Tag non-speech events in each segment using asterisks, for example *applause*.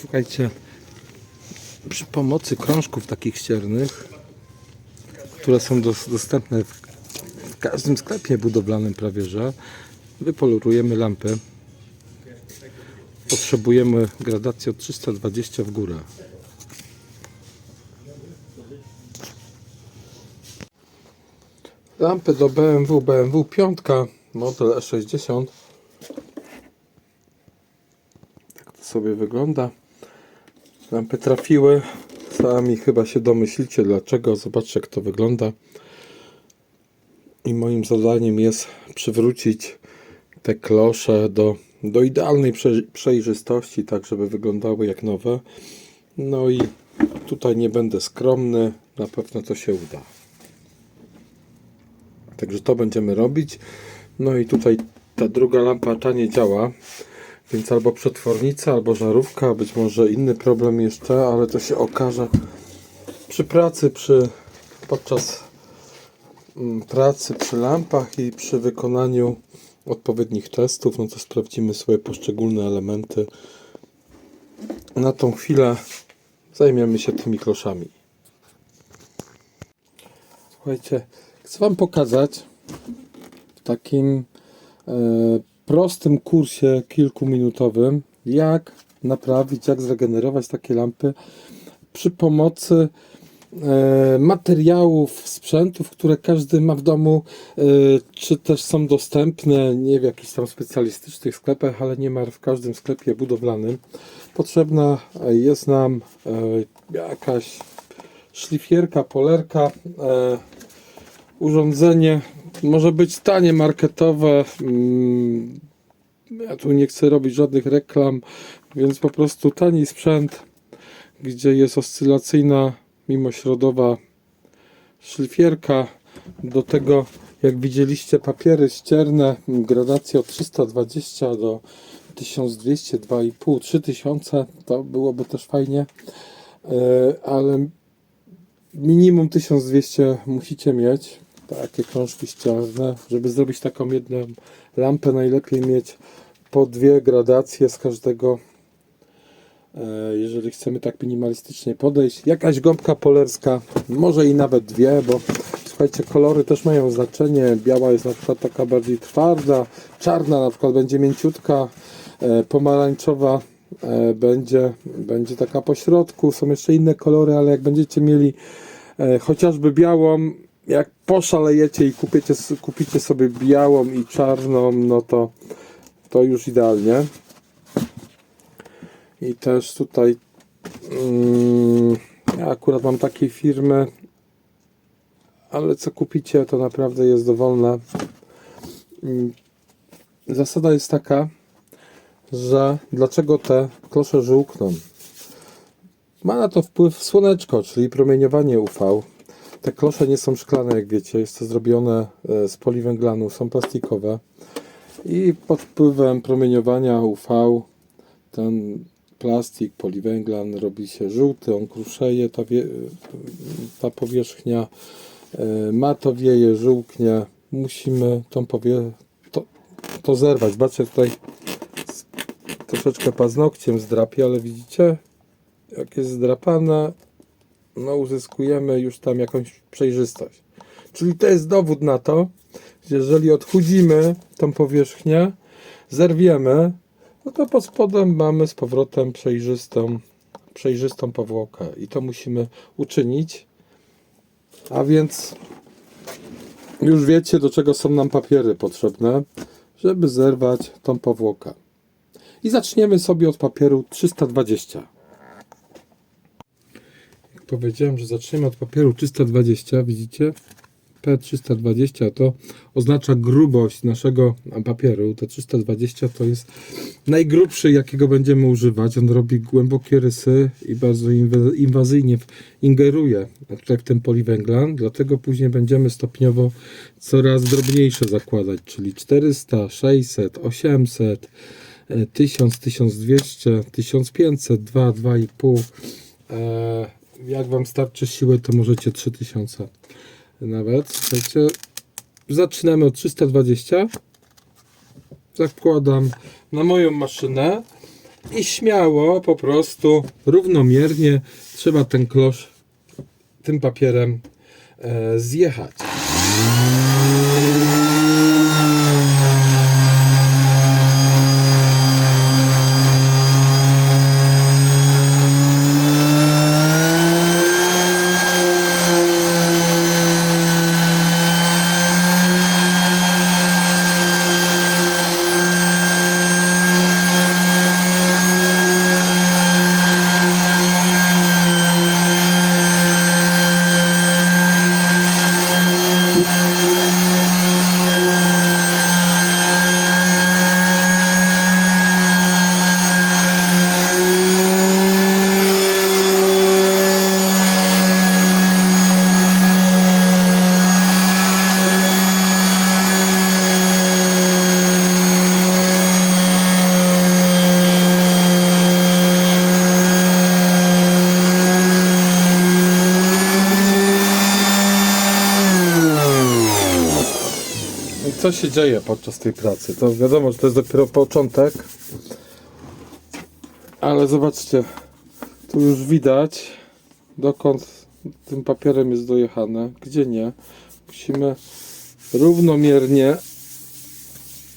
Słuchajcie, przy pomocy krążków takich ściernych, które są dos- dostępne w, w każdym sklepie budowlanym prawie, że wypolerujemy lampę. Potrzebujemy gradacji od 320 w górę. Lampy do BMW, BMW 5, model E60. Tak to sobie wygląda. Lampy trafiły. Sami chyba się domyślicie dlaczego. Zobaczcie jak to wygląda. I moim zadaniem jest przywrócić te klosze do, do idealnej prze- przejrzystości, tak żeby wyglądały jak nowe. No i tutaj nie będę skromny. Na pewno to się uda. Także to będziemy robić. No i tutaj ta druga lampa ta nie działa. Więc albo przetwornica, albo żarówka, być może inny problem jeszcze, ale to się okaże przy pracy, przy podczas mm, pracy przy lampach i przy wykonaniu odpowiednich testów, no to sprawdzimy sobie poszczególne elementy. Na tą chwilę zajmiemy się tymi kloszami. Słuchajcie, chcę Wam pokazać w takim e, prostym kursie kilkuminutowym, jak naprawić, jak zregenerować takie lampy przy pomocy e, materiałów, sprzętów, które każdy ma w domu, e, czy też są dostępne, nie w jakichś tam specjalistycznych sklepach, ale niemal w każdym sklepie budowlanym. Potrzebna jest nam e, jakaś szlifierka, polerka, urządzenie może być tanie, marketowe. mm, Ja tu nie chcę robić żadnych reklam, więc po prostu tani sprzęt, gdzie jest oscylacyjna, mimośrodowa szlifierka. Do tego, jak widzieliście, papiery ścierne, gradacja od 320 do 1200, 2,5, 3000, to byłoby też fajnie, E, ale minimum 1200 musicie mieć takie krążki ścierne, żeby zrobić taką jedną lampę najlepiej mieć po dwie gradacje z każdego e, jeżeli chcemy tak minimalistycznie podejść. Jakaś gąbka polerska może i nawet dwie, bo słuchajcie kolory też mają znaczenie, biała jest na przykład taka bardziej twarda, czarna na przykład będzie mięciutka e, pomarańczowa e, będzie, będzie taka po środku, są jeszcze inne kolory, ale jak będziecie mieli chociażby białą, jak poszalejecie i kupicie, kupicie sobie białą i czarną, no to, to już idealnie. I też tutaj mm, ja akurat mam takiej firmy, ale co kupicie, to naprawdę jest dowolne. Mm, Zasada jest taka, że dlaczego te klosze żółkną? Ma na to wpływ słoneczko, czyli promieniowanie UV. Te klosze nie są szklane, jak wiecie, jest to zrobione e, z poliwęglanu, są plastikowe. I pod wpływem promieniowania UV ten plastik, poliwęglan robi się żółty, on kruszeje, ta, ta powierzchnia e, matowieje, żółknie. Musimy tą powie, to, to zerwać. Zobaczcie tutaj troszeczkę paznokciem zdrapię, ale widzicie jak jest zdrapane no uzyskujemy już tam jakąś przejrzystość. Czyli to jest dowód na to, że jeżeli odchudzimy tą powierzchnię, zerwiemy, no to pod spodem mamy z powrotem przejrzystą, przejrzystą powłokę i to musimy uczynić. A więc już wiecie, do czego są nam papiery potrzebne, żeby zerwać tą powłokę. I zaczniemy sobie od papieru 320 powiedziałem, że zaczniemy od papieru 320, widzicie? P320 to oznacza grubość naszego papieru. To 320 to jest najgrubszy, jakiego będziemy używać. On robi głębokie rysy i bardzo inwa- inwazyjnie ingeruje tutaj w ten poliwęglan, dlatego później będziemy stopniowo coraz drobniejsze zakładać, czyli 400, 600, 800, e, 1000, 1200, 1500, 2, 2,5 e, jak Wam starczy siły, to możecie 3000 nawet. Słuchajcie, zaczynamy od 320. Zakładam na moją maszynę i śmiało po prostu równomiernie trzeba ten klosz tym papierem e, zjechać. Co się dzieje podczas tej pracy? To wiadomo, że to jest dopiero początek. Ale zobaczcie, tu już widać dokąd tym papierem jest dojechane, gdzie nie. Musimy równomiernie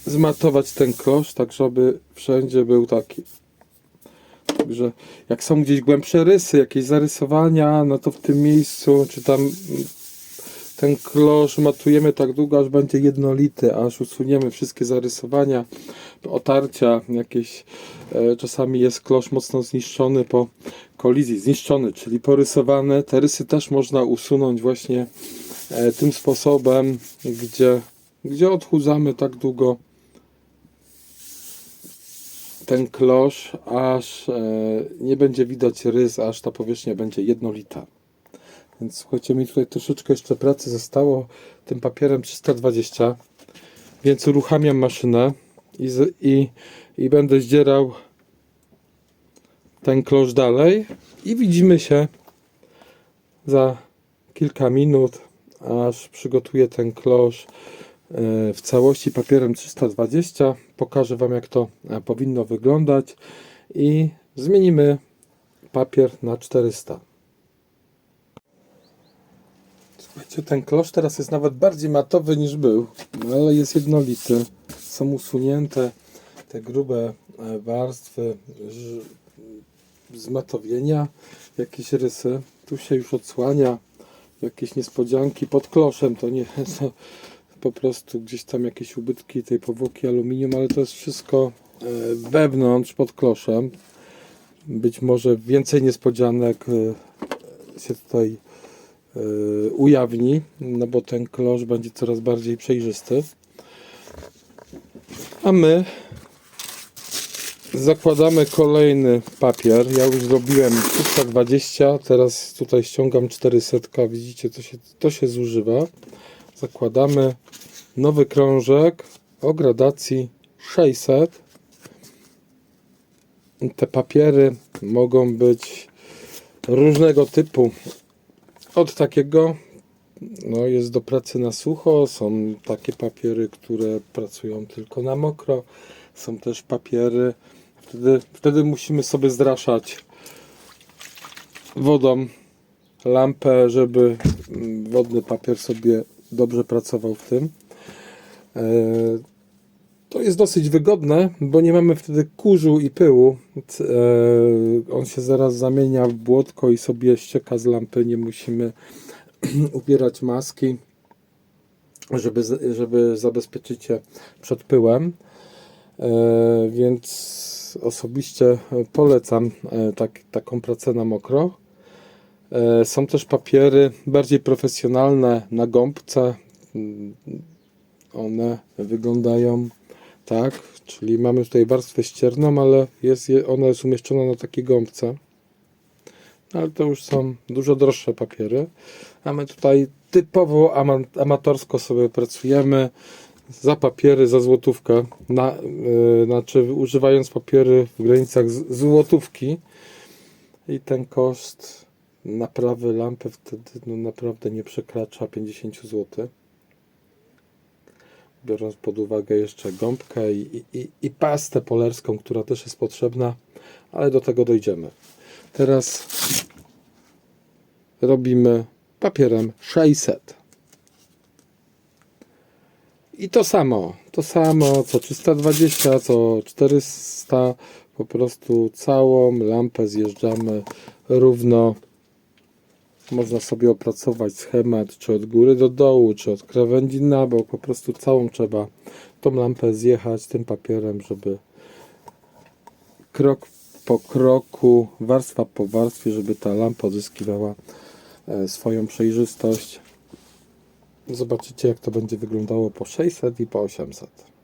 zmatować ten klosz, tak żeby wszędzie był taki. Także jak są gdzieś głębsze rysy, jakieś zarysowania, no to w tym miejscu, czy tam ten klosz matujemy tak długo, aż będzie jednolity, aż usuniemy wszystkie zarysowania, otarcia jakieś. E, czasami jest klosz mocno zniszczony po kolizji, zniszczony, czyli porysowane. Te rysy też można usunąć właśnie e, tym sposobem, gdzie, gdzie odchudzamy tak długo ten klosz, aż e, nie będzie widać rys, aż ta powierzchnia będzie jednolita. Więc słuchajcie, mi tutaj troszeczkę jeszcze pracy zostało tym papierem 320, więc uruchamiam maszynę i, i, i będę zdzierał ten klosz dalej i widzimy się za kilka minut, aż przygotuję ten klosz e, w całości papierem 320. Pokażę Wam, jak to e, powinno wyglądać i zmienimy papier na 400. Słuchajcie, ten klosz teraz jest nawet bardziej matowy niż był, ale jest jednolity. Są usunięte te grube e, warstwy zmatowienia, jakieś rysy. Tu się już odsłania jakieś niespodzianki pod kloszem. To nie *laughs* to po prostu gdzieś tam jakieś ubytki tej powłoki aluminium, ale to jest wszystko e, wewnątrz pod kloszem. Być może więcej niespodzianek e, się tutaj ujawni, no bo ten klosz będzie coraz bardziej przejrzysty. A my zakładamy kolejny papier. Ja już zrobiłem 320, teraz tutaj ściągam 400. Widzicie, to się, to się zużywa. Zakładamy nowy krążek o gradacji 600. Te papiery mogą być różnego typu od takiego no, jest do pracy na sucho, są takie papiery, które pracują tylko na mokro, są też papiery, wtedy, wtedy musimy sobie zraszać wodą lampę, żeby mm, wodny papier sobie dobrze pracował w tym. To jest dosyć wygodne, bo nie mamy wtedy kurzu i pyłu. E, On się zaraz zamienia w błotko i sobie ścieka z lampy. Nie musimy *clears throat* ubierać maski, żeby, żeby zabezpieczyć je przed pyłem. E, Więc osobiście polecam e, tak, taką pracę na mokro. Są też papiery bardziej profesjonalne na gąbce. Mm, One wyglądają tak, czyli mamy tutaj warstwę ścierną, ale jest, je- ona jest umieszczona na takiej gąbce. No, Ale to już są dużo droższe papiery. A my tutaj typowo ama amatorsko sobie pracujemy za papiery, za złotówkę. Na, yy, znaczy używając papiery w granicach złotówki. I ten koszt naprawy lampy wtedy no, naprawdę nie przekracza 50 zł biorąc pod uwagę jeszcze gąbkę i, i, i pastę polerską, która też jest potrzebna ale do tego dojdziemy. Teraz robimy papierem 600. I to samo, to samo co 320, co 400, po prostu całą lampę zjeżdżamy równo. Można sobie opracować schemat, czy od góry do dołu, czy od krawędzi na bok, po prostu całą trzeba tą lampę zjechać tym papierem, żeby krok po kroku, warstwa po warstwie, żeby ta lampa odzyskiwała e, swoją przejrzystość. Zobaczycie jak to będzie wyglądało po 600 i po 800.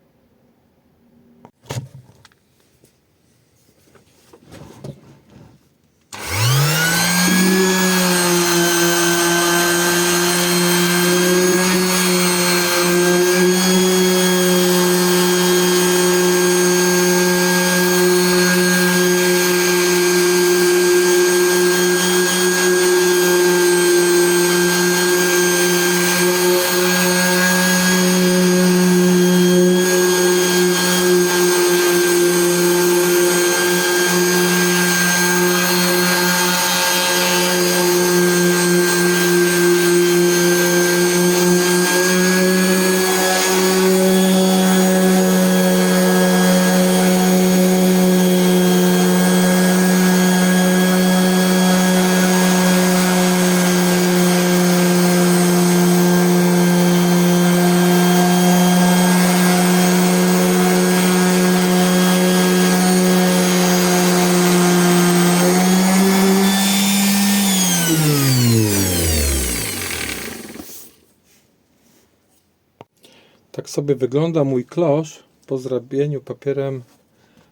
Tak sobie wygląda mój klosz po zrabieniu papierem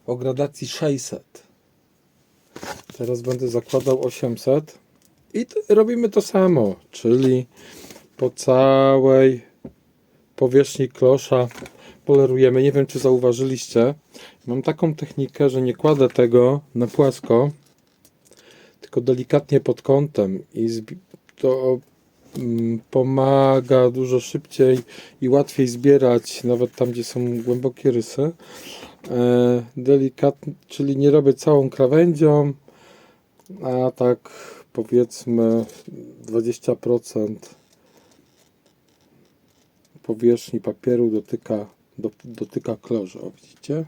o gradacji 600. Teraz będę zakładał 800 i robimy to samo, czyli po całej powierzchni klosza polerujemy. Nie wiem, czy zauważyliście. Mam taką technikę, że nie kładę tego na płasko, tylko delikatnie pod kątem i to pomaga dużo szybciej i łatwiej zbierać, nawet tam, gdzie są głębokie rysy. E, delikatnie, czyli nie robię całą krawędzią, a tak powiedzmy 20% powierzchni papieru dotyka, do, dotyka kloża, o, widzicie?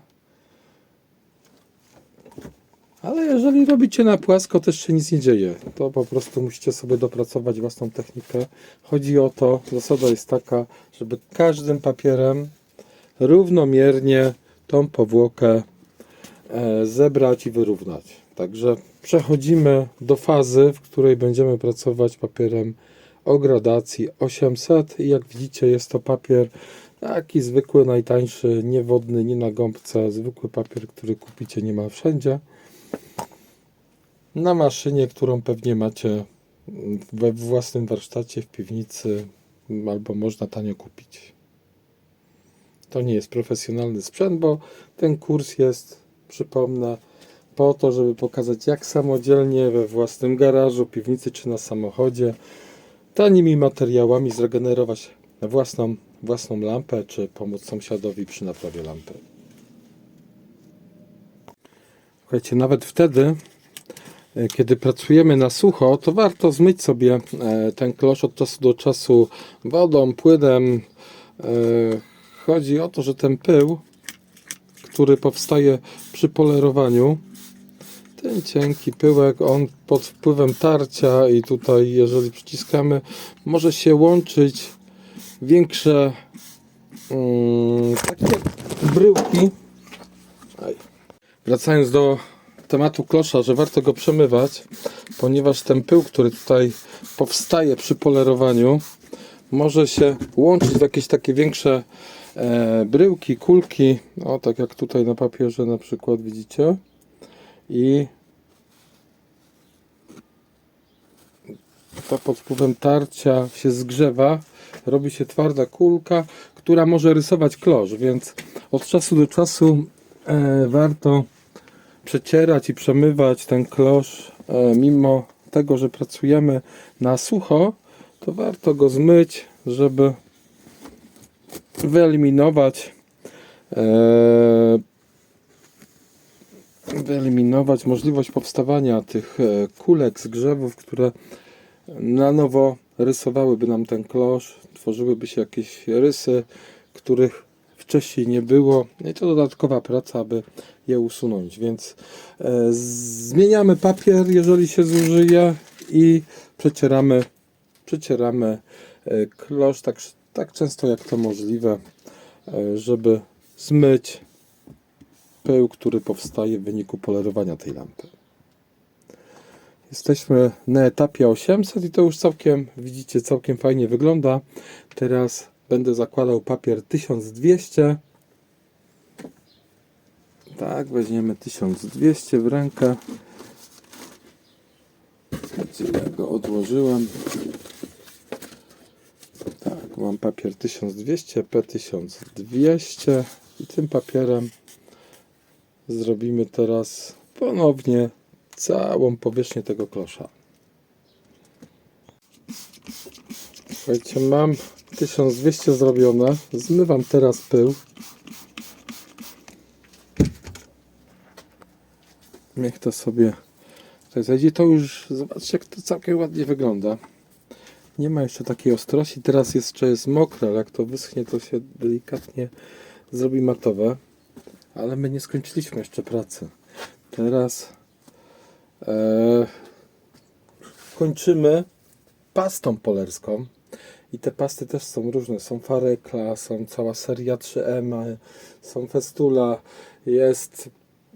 Ale jeżeli robicie na płasko, też się nic nie dzieje. To po prostu musicie sobie dopracować własną technikę. Chodzi o to, zasada jest taka, żeby każdym papierem równomiernie tą powłokę e, zebrać i wyrównać. Także przechodzimy do fazy, w której będziemy pracować papierem o gradacji 800 i jak widzicie jest to papier taki zwykły, najtańszy, niewodny, nie na gąbce, zwykły papier, który kupicie niemal wszędzie na maszynie, którą pewnie macie we własnym warsztacie, w piwnicy, albo można tanio kupić. To nie jest profesjonalny sprzęt, bo ten kurs jest, przypomnę, po to, żeby pokazać, jak samodzielnie we własnym garażu, piwnicy czy na samochodzie tanimi materiałami zregenerować własną, własną lampę, czy pomóc sąsiadowi przy naprawie lampy. Słuchajcie, nawet wtedy, kiedy pracujemy na sucho, to warto zmyć sobie e, ten klosz od czasu do czasu wodą, płynem. E, Chodzi o to, że ten pył, który powstaje przy polerowaniu, ten cienki pyłek, on pod wpływem tarcia i tutaj, jeżeli przyciskamy, może się łączyć większe mm, takie bryłki. Aj. Wracając do tematu klosza, że warto go przemywać, ponieważ ten pył, który tutaj powstaje przy polerowaniu, może się łączyć w jakieś takie większe e, bryłki, kulki, o tak jak tutaj na papierze na przykład widzicie? I to pod wpływem tarcia się zgrzewa, robi się twarda kulka, która może rysować klosz, więc od czasu do czasu e, warto przecierać i przemywać ten klosz, e, mimo tego, że pracujemy na sucho, to warto go zmyć, żeby wyeliminować e, wyeliminować możliwość powstawania tych e, kulek z grzewów, które na nowo rysowałyby nam ten klosz, tworzyłyby się jakieś rysy, których wcześniej nie było. No I to dodatkowa praca, aby je usunąć. Więc e, zmieniamy papier, jeżeli się zużyje i przecieramy, przecieramy e, klosz tak, tak często jak to możliwe, e, żeby zmyć pył, który powstaje w wyniku polerowania tej lampy. Jesteśmy na etapie 800 i to już całkiem, widzicie, całkiem fajnie wygląda. Teraz będę zakładał papier 1200. Tak, weźmiemy 1200 w rękę. Gdzie ja go odłożyłem? Tak, mam papier 1200, P1200 i tym papierem zrobimy teraz ponownie całą powierzchnię tego klosza. Słuchajcie, mam 1200 zrobione. Zmywam teraz pył. Niech to sobie tutaj zajdzie. To już, zobaczcie jak to całkiem ładnie wygląda. Nie ma jeszcze takiej ostrości. Teraz jeszcze jest mokre, ale jak to wyschnie, to się delikatnie zrobi matowe. Ale my nie skończyliśmy jeszcze pracy. Teraz e, kończymy pastą polerską. I te pasty też są różne. Są Farekla, są cała seria 3M, są Festula, jest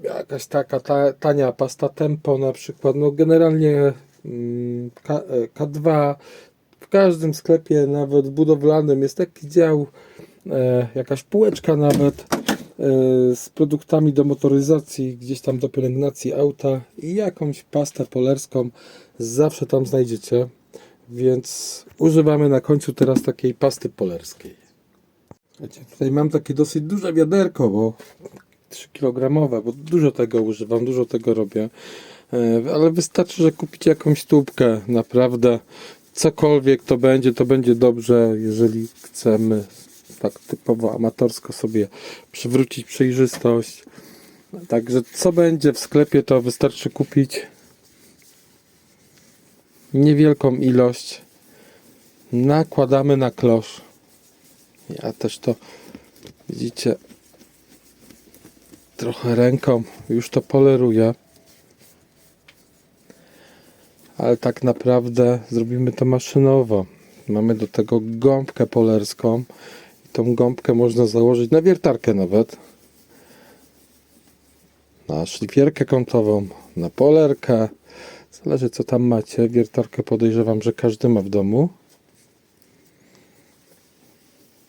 jakaś taka ta, tania pasta Tempo na przykład. No generalnie mm, K, e, K2 w każdym sklepie, nawet budowlanym jest taki dział, e, jakaś półeczka nawet e, z produktami do motoryzacji, gdzieś tam do pielęgnacji auta i jakąś pastę polerską zawsze tam znajdziecie. Więc używamy na końcu teraz takiej pasty polerskiej. Tutaj mam takie dosyć duże wiaderko, bo 3 kg, bo dużo tego używam, dużo tego robię. E, Ale wystarczy, że kupicie jakąś tubkę, naprawdę cokolwiek to będzie, to będzie dobrze, jeżeli chcemy tak typowo amatorsko sobie przywrócić przejrzystość. Także co będzie w sklepie, to wystarczy kupić niewielką ilość. Nakładamy na klosz. Ja też to widzicie trochę ręką już to poleruję. Ale tak naprawdę zrobimy to maszynowo. Mamy do tego gąbkę polerską. I tą gąbkę można założyć na wiertarkę nawet. Na szlifierkę kątową, na polerkę. Zależy co tam macie. Wiertarkę podejrzewam, że każdy ma w domu.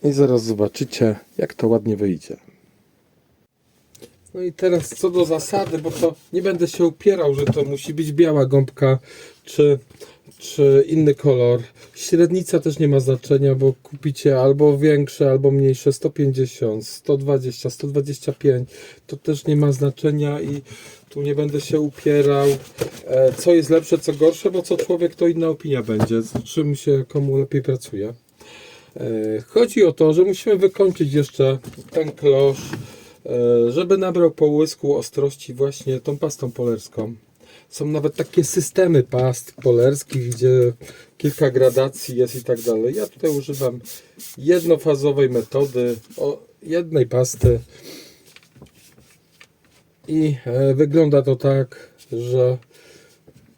I zaraz zobaczycie, jak to ładnie wyjdzie. No i teraz co do zasady, bo to nie będę się upierał, że to musi być biała gąbka czy, czy inny kolor. Średnica też nie ma znaczenia, bo kupicie albo większe, albo mniejsze 150, 120, 125. To też nie ma znaczenia i tu nie będę się upierał, e, co jest lepsze, co gorsze, bo co człowiek, to inna opinia będzie, z czym się komu lepiej pracuje. E, Chodzi o to, że musimy wykończyć jeszcze ten klosz, żeby nabrał połysku ostrości właśnie tą pastą polerską. Są nawet takie systemy past polerskich, gdzie kilka gradacji jest i tak dalej. Ja tutaj używam jednofazowej metody, jednej pasty i e, wygląda to tak, że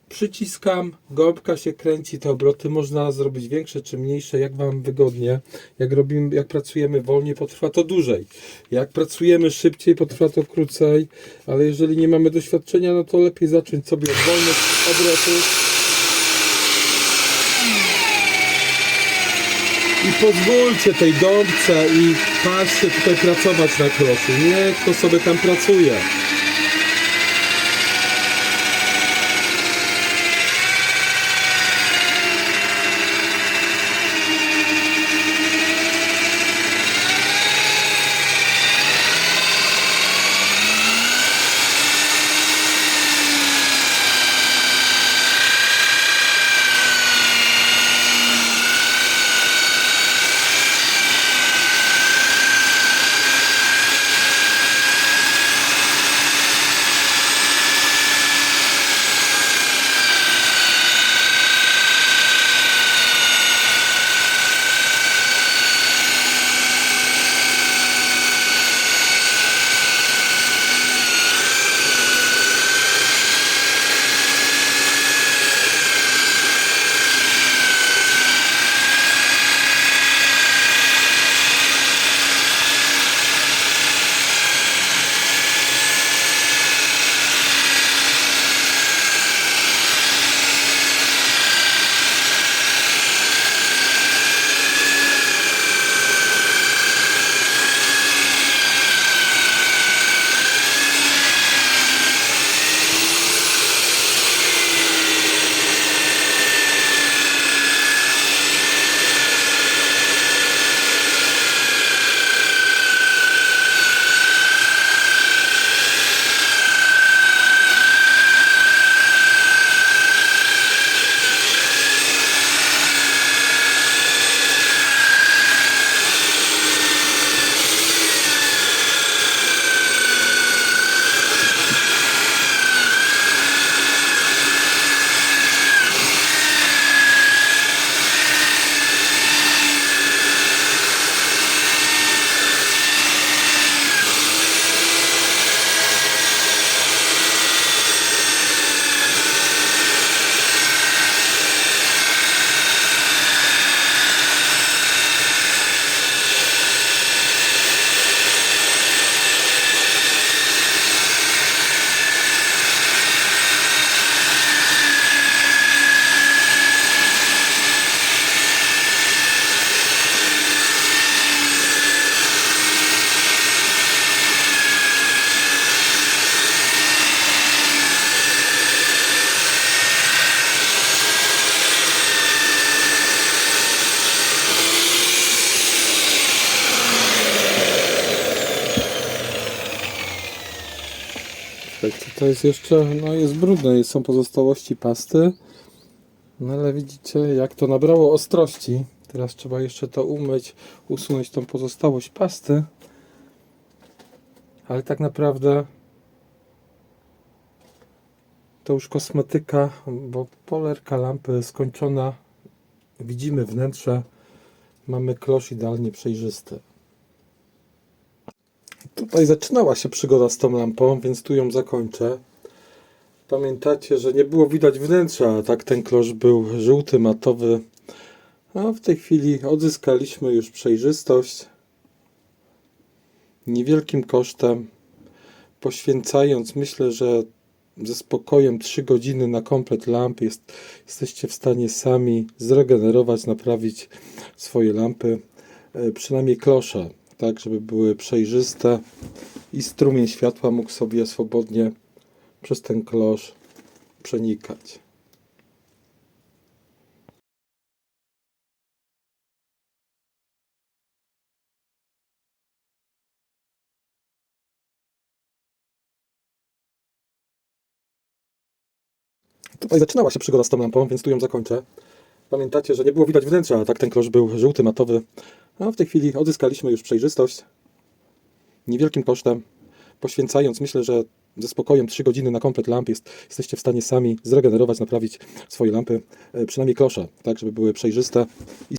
przyciskam, gąbka się kręci, te obroty można zrobić większe czy mniejsze, jak Wam wygodnie. Jak, robimy, jak pracujemy wolniej, potrwa to dłużej. Jak pracujemy szybciej, potrwa to krócej, ale jeżeli nie mamy doświadczenia, no to lepiej zacząć sobie od wolnych obrotów. I pozwólcie tej gąbce i patrzcie tutaj pracować na kloszu. Niech to sobie tam pracuje. Jest jeszcze, no jest brudne, są pozostałości pasty. No ale widzicie, jak to nabrało ostrości. Teraz trzeba jeszcze to umyć, usunąć tą pozostałość pasty. Ale tak naprawdę to już kosmetyka, bo polerka lampy skończona. Widzimy wnętrze. Mamy klosz idealnie przejrzysty. Tutaj zaczynała się przygoda z tą lampą, więc tu ją zakończę. Pamiętacie, że nie było widać wnętrza, tak ten klosz był żółty, matowy. A w tej chwili odzyskaliśmy już przejrzystość. Niewielkim kosztem. Poświęcając, myślę, że ze spokojem 3 godziny na komplet lamp jest, jesteście w stanie sami zregenerować, naprawić swoje lampy. E, Przynajmniej klosze, tak, żeby były przejrzyste i strumień światła mógł sobie swobodnie przez ten klosz przenikać. Tutaj zaczynała się przygoda z tą lampą, więc tu ją zakończę. Pamiętacie, że nie było widać wnętrza, tak ten klosz był żółty, matowy. A w tej chwili odzyskaliśmy już przejrzystość. Niewielkim kosztem. Poświęcając, myślę, że ze spokojem 3 godziny na komplet lamp jest, jesteście w stanie sami zregenerować, naprawić swoje lampy. E, Przynajmniej klosze, tak, żeby były przejrzyste